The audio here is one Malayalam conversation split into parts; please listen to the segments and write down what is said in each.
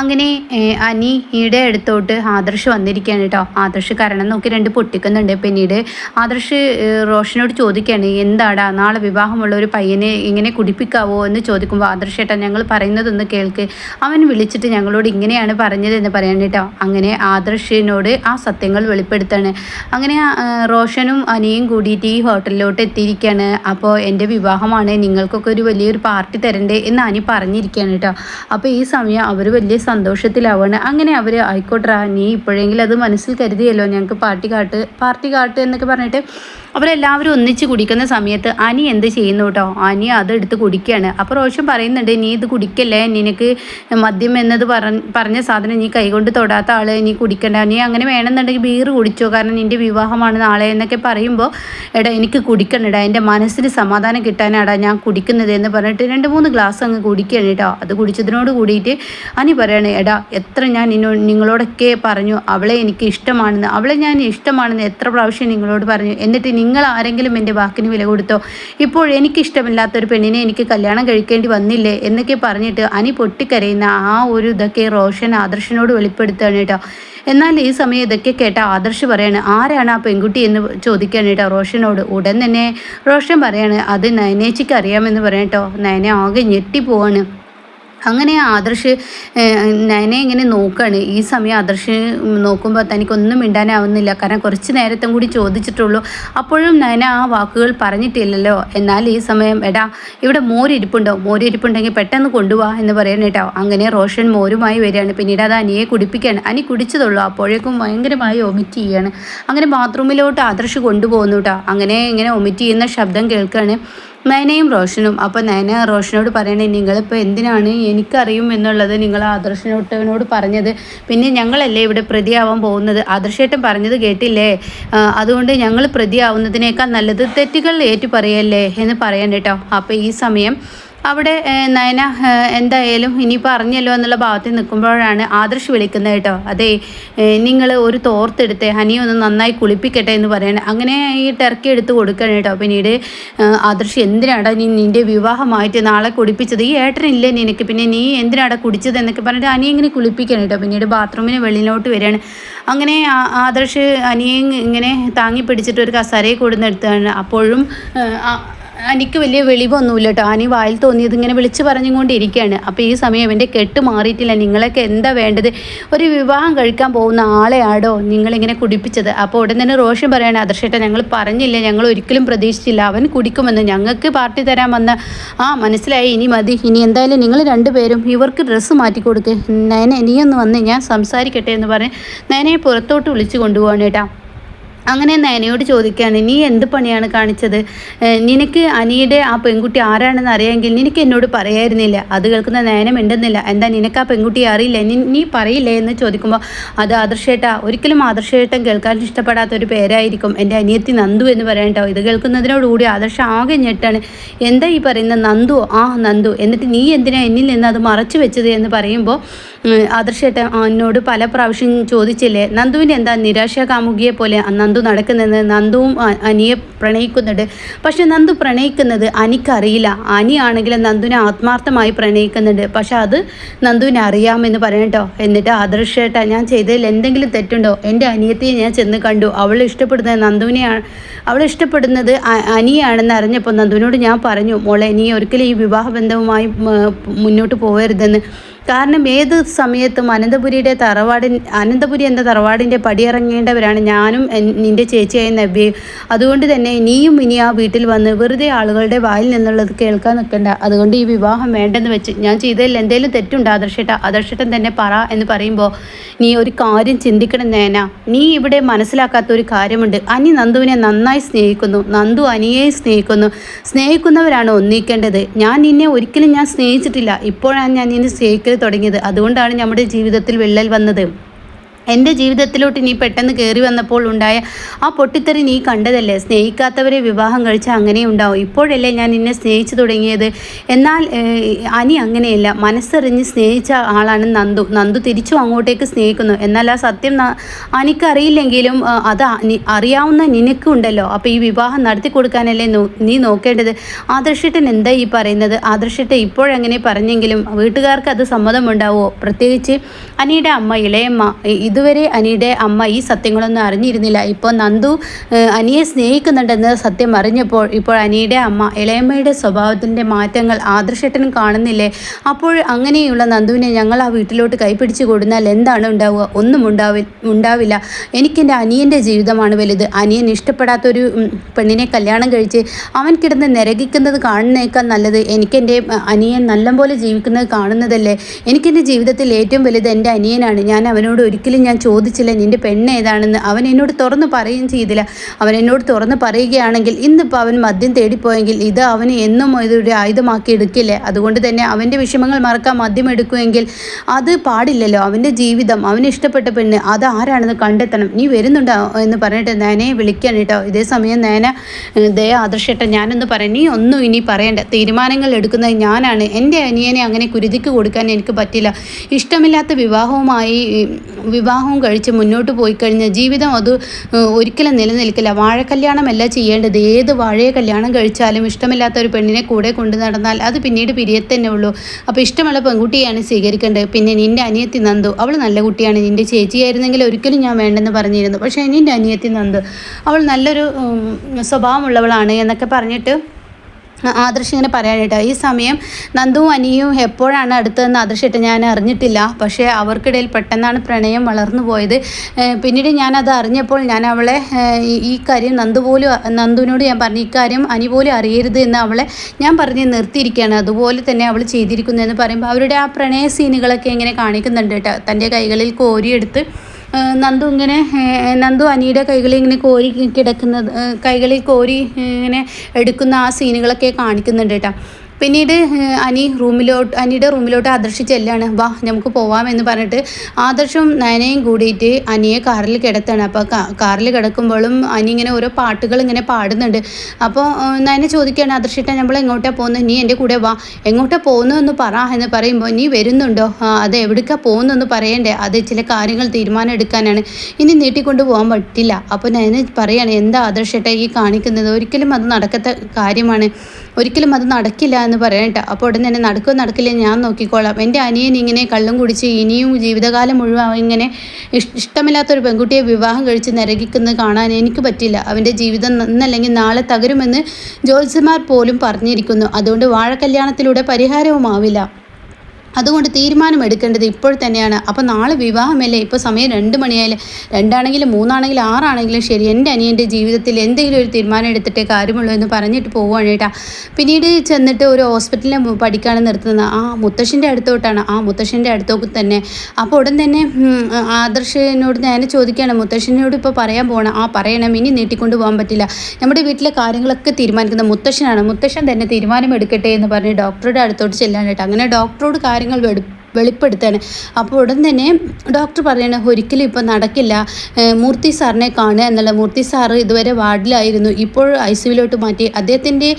അങ്ങനെ അനിയുടെ അടുത്തോട്ട് ആദർശ് വന്നിരിക്കുകയാണ് കേട്ടോ. ആദർശ് കരണം നോക്കി രണ്ട് പൊട്ടിക്കുന്നുണ്ട്. പിന്നീട് ആദർശ് റോഷനോട് ചോദിക്കുകയാണ് എന്താടാ നാളെ വിവാഹമുള്ള ഒരു പയ്യനെ ഇങ്ങനെ കുടിപ്പിക്കാവോ? എന്ന് ചോദിക്കുമ്പോൾ ആദർശ് ഏട്ടാ ഞങ്ങൾ പറയുന്നതൊന്ന് കേൾക്ക്. അവൻ വിളിച്ചിട്ട് ഞങ്ങളോട് ഇങ്ങനെയാണ് പറഞ്ഞതെന്ന് പറയാൻ കേട്ടോ. അങ്ങനെ ആദർശിനോട് ആ സത്യങ്ങൾ വെളിപ്പെടുത്താണ്. അങ്ങനെ റോഷനും അനിയും കൂടിയിട്ട് ഈ ഹോട്ടലിലോട്ട് എത്തിയിരിക്കുകയാണ്. അപ്പോൾ എന്റെ വിവാഹമാണ്. നിങ്ങൾക്കൊക്കെ ഒരു വലിയൊരു പാർട്ടി തരണ്ടേ? എന്ന് അനി പറഞ്ഞിരിക്കുകയാണ് കേട്ടോ. അപ്പോൾ ഈ സമയം അവർ വലിയ സന്തോഷത്തിലാവാണ്. അങ്ങനെ അവർ ആയിക്കോട്ടെ നീ ഇപ്പോഴെങ്കിലും അത് മനസ്സിൽ കരുതിയല്ലോ ഞങ്ങൾക്ക് പാർട്ടി കാട്ട് പാർട്ടി കാട്ട് എന്നൊക്കെ പറഞ്ഞിട്ട് അവരെല്ലാവരും ഒന്നിച്ച് കുടിക്കുന്ന സമയത്ത് അനി എന്ത് ചെയ്യുന്നു കേട്ടോ അനി അത് എടുത്ത് കുടിക്കുകയാണ് അപ്പോൾ റോഷൻ പറയുന്നുണ്ട് നീ ഇത് കുടിക്കല്ലേ? നിനക്ക് മദ്യം എന്നത് പറഞ്ഞ സാധനം നീ കൈകൊണ്ട് തൊടാത്ത ആൾ നീ കുടിക്കണ്ട. നീ അങ്ങനെ വേണമെന്നുണ്ടെങ്കിൽ ബീർ കുടിച്ചോ. കാരണം നിന്റെ വിവാഹമാണ് നാളെ എന്നൊക്കെ പറയുമ്പോൾ എടാ എനിക്ക് കുടിക്കണടാ എന്റെ മനസ്സിന് സമാധാനം കിട്ടാനാടാ ഞാൻ കുടിക്കുന്നത് എന്ന് പറഞ്ഞിട്ട് രണ്ട് മൂന്ന് ഗ്ലാസ് അങ്ങ് കുടിക്കുകയാണ് കേട്ടോ അത് കുടിച്ചതിനോട് കൂടിയിട്ട് അനി പറയണേ എടാ എത്ര ഞാൻ നിന്നോ നിങ്ങളോടൊക്കെ പറഞ്ഞു അവളെ എനിക്ക് ഇഷ്ടമാണെന്ന് അവളെ ഞാൻ ഇഷ്ടമാണെന്ന് എത്ര പ്രാവശ്യം നിങ്ങളോട് പറഞ്ഞു. എന്നിട്ട് നിങ്ങൾ ആരെങ്കിലും എന്റെ വാക്കിന് വില കൊടുത്തോ? ഇപ്പോൾ എനിക്കിഷ്ടമില്ലാത്ത ഒരു പെണ്ണിനെ എനിക്ക് കല്യാണം കഴിക്കേണ്ടി വന്നില്ലേ? എന്നൊക്കെ പറഞ്ഞിട്ട് അനി പൊട്ടിക്കരയുന്ന ആ ഒരു ഇതൊക്കെ റോഷൻ ആദർശനോട് വെളിപ്പെടുത്തുകയാണ് കേട്ടോ. എന്നാൽ ഈ സമയം ഇതൊക്കെ കേട്ട ആദർശ് പറയാണ് ആരാണ് ആ പെൺകുട്ടി എന്ന് ചോദിക്കുകയാണ് കേട്ടോ റോഷനോട്. ഉടൻ തന്നെ റോഷൻ പറയാണ് അത് നയനേച്ചിക്ക് അറിയാമെന്ന് പറയാം കേട്ടോ. നയന ആകെ ഞെട്ടിപ്പോവാണ്. അങ്ങനെ ആദർശ് നയനെ ഇങ്ങനെ നോക്കുകയാണ് ഈ സമയം ആദർശ് നോക്കുമ്പോൾ തനിക്കൊന്നും മിണ്ടാനാവുന്നില്ല. കാരണം കുറച്ച് നേരത്തും കൂടി ചോദിച്ചിട്ടുള്ളൂ. അപ്പോഴും നയന ആ വാക്കുകൾ പറഞ്ഞിട്ടില്ലല്ലോ. എന്നാൽ ഈ സമയം എടാ ഇവിടെ മോരിരിപ്പുണ്ടോ മോരിരിപ്പുണ്ടെങ്കിൽ പെട്ടെന്ന് കൊണ്ടുപോവാ എന്ന് പറയണം കേട്ടോ. അങ്ങനെ റോഷൻ മോരുമായി വരികയാണ്. പിന്നീട് അത് അനിയെ കുടിപ്പിക്കുകയാണ്. അനി കുടിച്ചതുള്ളൂ. അപ്പോഴേക്കും ഭയങ്കരമായി ഒമിറ്റ് ചെയ്യാണ് അങ്ങനെ ബാത്റൂമിലോട്ട് ആദർശ് കൊണ്ടുപോകുന്നു കേട്ടോ. അങ്ങനെ ഇങ്ങനെ ഒമിറ്റ് ചെയ്യുന്ന ശബ്ദം കേൾക്കുകയാണ്. നയനയും റോഷനും. അപ്പോൾ നയന റോഷനോട് പറയണേ നിങ്ങളിപ്പോൾ എന്തിനാണ് എനിക്കറിയും എന്നുള്ളത് നിങ്ങൾ ആദർശനോട്ടവനോട് പറഞ്ഞത്? പിന്നെ ഞങ്ങളല്ലേ ഇവിടെ പ്രതിയാവാൻ പോകുന്നത്? ആദർശേട്ടൻ പറഞ്ഞത് കേട്ടില്ലേ? അതുകൊണ്ട് ഞങ്ങൾ പ്രതിയാവുന്നതിനേക്കാൾ നല്ലത് തെറ്റുകൾ ഏറ്റു പറയല്ലേ എന്ന് പറയാൻ കേട്ടോ. അപ്പോൾ ഈ സമയം അവിടെ നയന എന്തായാലും ഇനി പറഞ്ഞല്ലോ എന്നുള്ള ഭാവത്തിൽ നിൽക്കുമ്പോഴാണ് ആദർശ് വിളിക്കുന്നത് കേട്ടോ. അതെ നിങ്ങൾ ഒരു തോർത്തെടുത്ത് ഹനിയെ ഒന്ന് നന്നായി കുളിപ്പിക്കട്ടെ എന്ന് പറയണം. അങ്ങനെ ഈ ടർക്കി എടുത്ത് കൊടുക്കണം കേട്ടോ. പിന്നീട് ആദർശ് എന്തിനാടാ നീ നിന്റെ വിവാഹമായിട്ട് നാളെ കുടിപ്പിച്ചത്? ഈ ഏട്ടനില്ലേ നിനക്ക്. പിന്നെ നീ എന്തിനാടാ കുടിച്ചത്? എന്നൊക്കെ പറഞ്ഞിട്ട് അനിയെ ഇങ്ങനെ കുളിപ്പിക്കണം കേട്ടോ. പിന്നീട് ബാത്റൂമിന് വെളിയിലോട്ട് വരികയാണ്. അങ്ങനെ ആദർശ് അനിയെ ഇങ്ങനെ താങ്ങി പിടിച്ചിട്ട് ഒരു കസാരയെ കൊടുന്നെടുത്താണ് അപ്പോഴും എനിക്ക് വലിയ വെളിവൊന്നുമില്ല കേട്ടോ അനി വായിൽ തോന്നിയത് ഇങ്ങനെ വിളിച്ച് പറഞ്ഞുകൊണ്ടിരിക്കുകയാണ്. അപ്പോൾ ഈ സമയം ഇവന്റെ കെട്ട് മാറിയിട്ടില്ല. നിങ്ങളൊക്കെ എന്താ വേണ്ടത്? ഒരു വിവാഹം കഴിക്കാൻ പോകുന്ന ആളെയാടോ നിങ്ങളിങ്ങനെ കുടിപ്പിച്ചത്? അപ്പോൾ ഉടൻ തന്നെ റോഷൻ പറയാണ് അദർശേട്ടാ ഞങ്ങൾ പറഞ്ഞില്ല. ഞങ്ങൾ ഒരിക്കലും പ്രതീക്ഷിച്ചില്ല. അവൻ കുടിക്കുമെന്ന്. ഞങ്ങൾക്ക് പാർട്ടി തരാൻ വന്ന ആ മനസ്സിലായി. ഇനി മതി. ഇനി എന്തായാലും നിങ്ങൾ രണ്ടുപേരും ഇവർക്ക് ഡ്രസ്സ് മാറ്റി കൊടുക്ക്. നയനെ നീയൊന്ന് വന്ന് ഞാൻ സംസാരിക്കട്ടെ എന്ന് പറഞ്ഞ് നയനയെ പുറത്തോട്ട് വിളിച്ചു കൊണ്ടുപോകണം കേട്ടോ. അങ്ങനെ നയനയോട് ചോദിക്കുകയാണ് നീ എന്ത് പണിയാണ് കാണിച്ചത്? നിനക്ക് അനിയുടെ ആ പെൺകുട്ടി ആരാണെന്ന് അറിയാമെങ്കിൽ നിനക്ക് എന്നോട് പറയായിരുന്നില്ല. അത് കേൾക്കുന്ന നയനം മിണ്ടുന്നില്ല. എന്താ നിനക്ക് ആ പെൺകുട്ടിയെ അറിയില്ല? നീ നീ പറയില്ലേ? എന്ന് ചോദിക്കുമ്പോൾ അത് ആദർശേട്ടാ ഒരിക്കലും ആദർശേട്ടൻ കേൾക്കാൻ ഇഷ്ടപ്പെടാത്ത ഒരു പേരായിരിക്കും എന്റെ അനിയത്തി നന്ദു എന്ന് പറയാൻ കേട്ടോ ഇത് കേൾക്കുന്നതിനോടുകൂടി ആദർശ ആകെ ഞെട്ടാണ്. എന്താ ഈ പറയുന്ന നന്ദു? ആ നന്ദു. എന്നിട്ട് നീ എന്തിനാ എന്നിൽ നിന്ന് അത് മറച്ചു വെച്ചത്? എന്ന് പറയുമ്പോൾ ആദർശേട്ടൻ എന്നോട് പല പ്രാവശ്യം ചോദിച്ചില്ലേ നന്ദുവിന് എന്താ നിരാശാകാമുകിയെ പോലെ? നന്ദു നടക്കുന്നത്. നന്ദുവും അനിയെ പ്രണയിക്കുന്നുണ്ട്. പക്ഷെ നന്ദു പ്രണയിക്കുന്നത് അനിക്കറിയില്ല. അനിയാണെങ്കിൽ നന്ദുവിനെ ആത്മാർത്ഥമായി പ്രണയിക്കുന്നുണ്ട്. പക്ഷെ അത് നന്ദുവിനെ അറിയാമെന്ന് പറയട്ടോ എന്നിട്ട് ആദർശേട്ട ഞാൻ ചെയ്തതിൽ എന്തെങ്കിലും തെറ്റുണ്ടോ? എന്റെ അനിയത്തിയെ ഞാൻ ചെന്ന് കണ്ടു. അവൾ ഇഷ്ടപ്പെടുന്നത് നന്ദുവിനെയാണ്. അവൾ ഇഷ്ടപ്പെടുന്നത് അനിയാണെന്ന് അറിഞ്ഞപ്പോൾ നന്ദുവിനോട് ഞാൻ പറഞ്ഞു മോളെ നീ ഒരിക്കലും ഈ വിവാഹബന്ധവുമായി മുന്നോട്ട് പോകരുതെന്ന്. കാരണം ഏത് സമയത്തും അനന്തപുരിയുടെ തറവാടി അനന്തപുരി എന്ന തറവാടിന്റെ പടിയിറങ്ങേണ്ടവരാണ് ഞാനും നിന്റെ ചേച്ചിയായ നബി അതുകൊണ്ട് തന്നെ നീയും ഇനി ആ വീട്ടിൽ വന്ന് വെറുതെ ആളുകളുടെ വായിൽ നിന്നുള്ളത് കേൾക്കാൻ നിൽക്കണ്ട. അതുകൊണ്ട് ഈ വിവാഹം വേണ്ടെന്ന് വെച്ച് ഞാൻ ചെയ്തതിൽ എന്തെങ്കിലും തെറ്റുണ്ട്? ആദർശേട്ട ആദർശേട്ടൻ തന്നെ പറ എന്ന് പറയുമ്പോൾ നീ ഒരു കാര്യം ചിന്തിക്കണം നേന. നീ ഇവിടെ മനസ്സിലാക്കാത്ത ഒരു കാര്യമുണ്ട്. അനി നന്ദുവിനെ നന്നായി സ്നേഹിക്കുന്നു. നന്ദു അനിയെ സ്നേഹിക്കുന്നു. സ്നേഹിക്കുന്നവരാണ് ഒന്നിക്കേണ്ടത്. ഞാൻ നിന്നെ ഒരിക്കലും ഞാൻ സ്നേഹിച്ചിട്ടില്ല. ഇപ്പോഴാണ് ഞാൻ നിന്നെ സ്നേഹിക്കൽ തുടങ്ങിയത്. അതുകൊണ്ടാണ് നമ്മുടെ ജീവിതത്തിൽ വിള്ളൽ വന്നത്. എന്റെ ജീവിതത്തിലോട്ട് നീ പെട്ടെന്ന് കയറി വന്നപ്പോൾ ഉണ്ടായ ആ പൊട്ടിത്തെറി നീ കണ്ടതല്ലേ? സ്നേഹിക്കാത്തവരെ വിവാഹം കഴിച്ച അങ്ങനെ ഉണ്ടാവും. ഇപ്പോഴല്ലേ ഞാൻ നിന്നെ സ്നേഹിച്ചു തുടങ്ങിയത്. എന്നാൽ അനി അങ്ങനെയല്ല. മനസ്സറിഞ്ഞ് സ്നേഹിച്ച ആളാണ് നന്ദു. നന്ദു തിരിച്ചു അങ്ങോട്ടേക്ക് സ്നേഹിക്കുന്നു. എന്നാൽ ആ സത്യം അനിക്കറിയില്ലെങ്കിലും അത് അറിയാവുന്ന നിനക്കുണ്ടല്ലോ അപ്പോൾ ഈ വിവാഹം നടത്തി കൊടുക്കാനല്ലേ നീ നോക്കേണ്ടത്? ആദർശിട്ടൻ എന്താ ഈ പറയുന്നത്? ആദർശട്ട ഇപ്പോഴെങ്ങനെ പറഞ്ഞെങ്കിലും വീട്ടുകാർക്ക് അത് സമ്മതമുണ്ടാവുമോ? പ്രത്യേകിച്ച് അനിയുടെ അമ്മ ഇളയമ്മ ഇത് ഇതുവരെ അനിയുടെ അമ്മ ഈ സത്യങ്ങളൊന്നും അറിഞ്ഞിരുന്നില്ല. ഇപ്പോൾ നന്ദു അനിയെ സ്നേഹിക്കുന്നുണ്ടെന്ന് സത്യം അറിഞ്ഞപ്പോൾ ഇപ്പോൾ അനിയുടെ അമ്മ ഇളയമ്മയുടെ സ്വഭാവത്തിന്റെ മാറ്റങ്ങൾ ആദർശട്ടനും കാണുന്നില്ലേ? അപ്പോൾ അങ്ങനെയുള്ള നന്ദുവിനെ ഞങ്ങൾ ആ വീട്ടിലോട്ട് കൈപ്പിടിച്ച് കൊടുത്താൽ എന്താണ് ഉണ്ടാവുക? ഒന്നും ഉണ്ടാവി ഉണ്ടാവില്ല. എനിക്കെന്റെ അനിയന്റെ ജീവിതമാണ് വലുത്. അനിയൻ ഇഷ്ടപ്പെടാത്തൊരു പെണ്ണിനെ കല്യാണം കഴിച്ച് അവൻ കിടന്ന് നിരകിക്കുന്നത് കാണുന്നേക്കാൾ നല്ലത് എനിക്കെന്റെ അനിയൻ നല്ലപോലെ ജീവിക്കുന്നത് കാണുന്നതല്ലേ? എനിക്കെന്റെ ജീവിതത്തിൽ ഏറ്റവും വലുത് എന്റെ അനിയനാണ്. ഞാൻ അവനോട് ഒരിക്കലും ഞാൻ ചോദിച്ചില്ല നിന്റെ പെണ്ണ് ഏതാണെന്ന്? അവൻ എന്നോട് തുറന്ന് പറയുകയും ചെയ്തില്ല. അവൻ എന്നോട് തുറന്ന് പറയുകയാണെങ്കിൽ ഇന്നിപ്പോൾ അവൻ മദ്യം തേടിപ്പോയെങ്കിൽ ഇത് അവന് എന്നും ഇതൊരു ആയുധമാക്കി എടുക്കില്ലേ? അതുകൊണ്ട് തന്നെ അവന്റെ വിഷമങ്ങൾ മറക്കാൻ മദ്യം എടുക്കുമെങ്കിൽ അത് പാടില്ലല്ലോ. അവന്റെ ജീവിതം അവന് ഇഷ്ടപ്പെട്ട പെണ്ണ് അത് ആരാണെന്ന് കണ്ടെത്തണം. നീ വരുന്നുണ്ടോ എന്ന് പറഞ്ഞിട്ട് നേനയെ വിളിക്കാൻ കേട്ടോ. ഇതേ സമയം നേന ദയ ആദർശട്ടെ ഞാനൊന്ന് പറയാം. നീ ഒന്നും ഇനി പറയണ്ട. തീരുമാനങ്ങൾ എടുക്കുന്നത് ഞാനാണ്. എന്റെ അനിയനെ അങ്ങനെ കുരുതിക്ക് കൊടുക്കാൻ എനിക്ക് പറ്റില്ല. ഇഷ്ടമില്ലാത്ത വിവാഹവുമായി വിവാഹ വിവാഹവും കഴിച്ച് മുന്നോട്ട് പോയി കഴിഞ്ഞാൽ ജീവിതം അത് ഒരിക്കലും നിലനിൽക്കില്ല. വാഴ കല്യാണമല്ല ചെയ്യേണ്ടത്. ഏത് വാഴയെ കല്യാണം കഴിച്ചാലും ഇഷ്ടമില്ലാത്ത ഒരു പെണ്ണിനെ കൂടെ കൊണ്ടു നടന്നാൽ അത് പിന്നീട് പിരിയത്തന്നെ ഉള്ളൂ. അപ്പോൾ ഇഷ്ടമുള്ള പെൺകുട്ടിയാണ് സ്വീകരിക്കേണ്ടത്. പിന്നെ നിന്റെ അനിയത്തി നന്ദു. അവൾ നല്ല കുട്ടിയാണ്. നിന്റെ ചേച്ചിയായിരുന്നെങ്കിൽ ഒരിക്കലും ഞാൻ വേണ്ടെന്ന് പറഞ്ഞിരുന്നു. പക്ഷേ നിന്റെ അനിയത്തി നന്ദു. അവൾ നല്ലൊരു സ്വഭാവമുള്ളവളാണ് എന്നൊക്കെ പറഞ്ഞിട്ട് ആദർശ് ഇങ്ങനെ പറയാനായിട്ട് ഈ സമയം നന്ദുവും അനിയും എപ്പോഴാണ് അടുത്തതെന്ന് ആദർശിട്ട് ഞാൻ അറിഞ്ഞിട്ടില്ല. പക്ഷേ അവർക്കിടയിൽ പെട്ടെന്നാണ് പ്രണയം വളർന്നു പോയത്. പിന്നീട് ഞാനത് അറിഞ്ഞപ്പോൾ ഞാൻ അവളെ ഈ കാര്യം നന്ദു പോലും നന്ദുവിനോട് ഞാൻ പറഞ്ഞു ഇക്കാര്യം അനി പോലും അറിയരുത് എന്ന് അവളെ ഞാൻ പറഞ്ഞ് നിർത്തിയിരിക്കുകയാണ്. അതുപോലെ തന്നെ അവൾ ചെയ്തിരിക്കുന്നു എന്ന് പറയുമ്പോൾ അവരുടെ ആ പ്രണയ സീനുകളൊക്കെ ഇങ്ങനെ കാണിക്കുന്നുണ്ട് കേട്ടോ. തന്റെ കൈകളിൽ കോരിയെടുത്ത് നന്ദു ഇങ്ങനെ നന്ദു അനിയുടെ കൈകളിൽ ഇങ്ങനെ കോരി കിടക്കുന്നത് കൈകളിൽ കോരി ഇങ്ങനെ എടുക്കുന്ന ആ സീനുകളൊക്കെ കാണിക്കുന്നുണ്ട് കേട്ടോ. പിന്നീട് അനി റൂമിലോട്ട് അനിയുടെ റൂമിലോട്ട് ആദർശി ചെല്ലാണ്. വാ നമുക്ക് പോവാമെന്ന് പറഞ്ഞിട്ട് ആദർശും നയനയും കൂടിയിട്ട് അനിയെ കാറിൽ കിടത്താണ്. അപ്പോൾ കാറിൽ കിടക്കുമ്പോഴും അനി ഇങ്ങനെ ഓരോ പാട്ടുകൾ ഇങ്ങനെ പാടുന്നുണ്ട്. അപ്പോൾ നയന ചോദിക്കുകയാണ് ആദർശിട്ട നമ്മൾ എങ്ങോട്ടാണ് പോകുന്നത് നീ എന്റെ കൂടെ വാ. എങ്ങോട്ടാണ് പോകുന്നതെന്ന് പറ എന്ന് പറയുമ്പോൾ നീ വരുന്നുണ്ടോ? അത് എവിടേക്കാണ് പോകുന്നതെന്ന് പറയണ്ടേ. അത് ചില കാര്യങ്ങൾ തീരുമാനം എടുക്കാനാണ്. ഇനി നീട്ടിക്കൊണ്ട് പോകാൻ പറ്റില്ല. അപ്പോൾ നയന പറയാണ് എന്താ ആദർശിട്ട ഈ കാണിക്കുന്നത്? ഒരിക്കലും അത് നടക്കത്ത കാര്യമാണ്. ഒരിക്കലും അത് നടക്കില്ല എന്ന് പറയണ്ട അപ്പോൾ ഉടൻ തന്നെ നടക്കുക നടക്കില്ല ഞാൻ നോക്കിക്കോളാം. എന്റെ അനിയൻ ഇങ്ങനെ കള്ളം കുടിച്ച് ഇനിയും ജീവിതകാലം മുഴുവൻ ഇങ്ങനെ ഇഷ്ടമില്ലാത്തൊരു പെൺകുട്ടിയെ വിവാഹം കഴിച്ച് നരകിക്കുന്നത് കാണാൻ എനിക്ക് പറ്റില്ല. അവന്റെ ജീവിതം ഇന്നല്ലെങ്കിൽ നാളെ തകരുമെന്ന് ജ്യോത്സ്യന്മാർ പോലും പറഞ്ഞിരിക്കുന്നു. അതുകൊണ്ട് വാഴക്കല്യാണത്തിലൂടെ പരിഹാരവുമാവില്ല. അതുകൊണ്ട് തീരുമാനം എടുക്കേണ്ടത് ഇപ്പോൾ തന്നെയാണ്. അപ്പോൾ നാളെ വിവാഹമല്ലേ? ഇപ്പോൾ സമയം രണ്ട് മണിയായാലും രണ്ടാണെങ്കിലും മൂന്നാണെങ്കിലും ആറാണെങ്കിലും ശരി എന്റെ അനിയന്റെ ജീവിതത്തിൽ എന്തെങ്കിലും ഒരു തീരുമാനം എടുത്തിട്ടേ കാര്യമുള്ളൂ എന്ന് പറഞ്ഞിട്ട് പോവുകയാണ് കേട്ടാ. പിന്നീട് ചെന്നിട്ട് ഒരു ഹോസ്പിറ്റലിൽ പഠിക്കാണ് നിർത്തുന്നത്. ആ മുത്തശ്ശന്റെ അടുത്തോട്ടാണ്. ആ മുത്തശ്ശന്റെ അടുത്തോക്ക് തന്നെ. അപ്പോൾ ഉടൻ തന്നെ ആദർശനോട് ഞാൻ ചോദിക്കുകയാണ്. മുത്തശ്ശനോട് ഇപ്പോൾ പറയാൻ പോകണം ആ പറയണം ഇനി നീട്ടിക്കൊണ്ട് പോകാൻ പറ്റില്ല. നമ്മുടെ വീട്ടിലെ കാര്യങ്ങളൊക്കെ തീരുമാനിക്കുന്നത് മുത്തശ്ശനാണ്. മുത്തശ്ശൻ തന്നെ തീരുമാനം എടുക്കട്ടെ എന്ന് പറഞ്ഞ് ഡോക്ടറുടെ അടുത്തോട്ട് ചെല്ലാൻ കേട്ടോ. അങ്ങനെ ഡോക്ടറോട് കാര്യങ്ങൾ വെളിപ്പെടുത്താണ്. അപ്പോൾ ഉടൻ തന്നെ ഡോക്ടർ പറയണ ഒരിക്കലും ഇപ്പോൾ നടക്കില്ല. മൂർത്തി സാറിനെ കാണുക എന്നുള്ള മൂർത്തി സാറ് ഇതുവരെ വാർഡിലായിരുന്നു. ഇപ്പോൾ ഐ സിയുലോട്ട് മാറ്റി. അദ്ദേഹത്തിന്റെ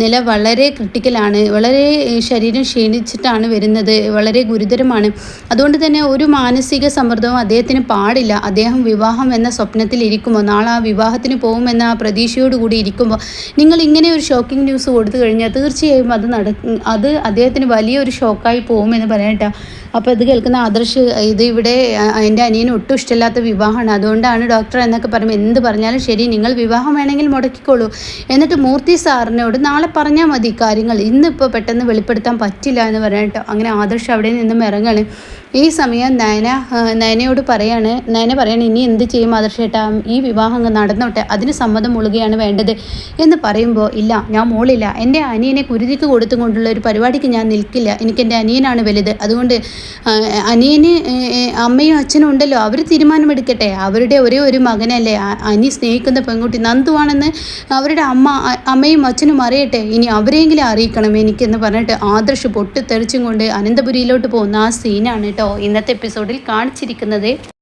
നില വളരെ ക്രിട്ടിക്കലാണ് വളരെ ശരീരം ക്ഷീണിച്ചിട്ടാണ് വരുന്നത്. വളരെ ഗുരുതരമാണ്. അതുകൊണ്ട് തന്നെ ഒരു മാനസിക സമ്മർദ്ദവും അദ്ദേഹത്തിന് പാടില്ല. അദ്ദേഹം വിവാഹം എന്ന സ്വപ്നത്തിൽ ഇരിക്കുമ്പോൾ നാളെ ആ വിവാഹത്തിന് പോകുമെന്ന ആ പ്രതീക്ഷയോടുകൂടി ഇരിക്കുമ്പോൾ നിങ്ങൾ ഇങ്ങനെ ഒരു ഷോക്കിംഗ് ന്യൂസ് കൊടുത്തു കഴിഞ്ഞാൽ തീർച്ചയായും അത് നട അത് അദ്ദേഹത്തിന് വലിയൊരു ഷോക്കായി പോകുമെന്ന് പറയാനായിട്ട് അപ്പോൾ ഇത് കേൾക്കുന്ന ആദർശ് ഇത് ഇവിടെ എന്റെ അനിയന് ഒട്ടും ഇഷ്ടമില്ലാത്ത വിവാഹമാണ്. അതുകൊണ്ടാണ് ഡോക്ടർ എന്നൊക്കെ പറയുമ്പോൾ എന്ത് പറഞ്ഞാലും ശരി നിങ്ങൾ വിവാഹം വേണമെങ്കിൽ മുടക്കിക്കോളൂ. എന്നിട്ട് മൂർത്തി സാറിനോട് നാളെ പറഞ്ഞാൽ മതി കാര്യങ്ങൾ. ഇന്നിപ്പോൾ പെട്ടെന്ന് വെളിപ്പെടുത്താൻ പറ്റില്ല എന്ന് പറഞ്ഞിട്ടോ അങ്ങനെ ആദർശ് അവിടെ നിന്നും ഇറങ്ങാണ്. ഈ സമയം നയന നയനയോട് പറയാണ് നയന പറയാണ് ഇനി എന്ത് ചെയ്യും ആദർശേട്ടാ ഈ വിവാഹം അങ്ങ് നടന്നോട്ടെ. അതിന് സമ്മതം മുളുകയാണ് വേണ്ടത്. എന്ന് പറയുമ്പോൾ ഇല്ല ഞാൻ മോളില്ല. എന്റെ അനിയനെ കുരുതിക്ക് കൊടുത്തുകൊണ്ടുള്ള ഒരു പരിപാടിക്ക് ഞാൻ നിൽക്കില്ല. എനിക്ക് എന്റെ അനിയനാണ് വലുത്. അതുകൊണ്ട് അനിയന് അമ്മയും അച്ഛനും ഉണ്ടല്ലോ. അവർ തീരുമാനമെടുക്കട്ടെ. അവരുടെ ഒരേ ഒരു മകനല്ലേ. അനി സ്നേഹിക്കുന്ന പെൺകുട്ടി നന്ദുവാണെന്ന് അവരുടെ അമ്മ അമ്മയും അച്ഛനും അറിയട്ടെ. ഇനി അവരെങ്കിലും അറിയിക്കണം എനിക്കെന്ന് പറഞ്ഞിട്ട് ആദർശ് പൊട്ടിത്തെറിച്ചും കൊണ്ട് അനന്തപുരിയിലോട്ട് പോകുന്ന ആ സീനാണ് കേട്ടോ ഇന്നത്തെ എപ്പിസോഡിൽ കാണിച്ചിരിക്കുന്നത്.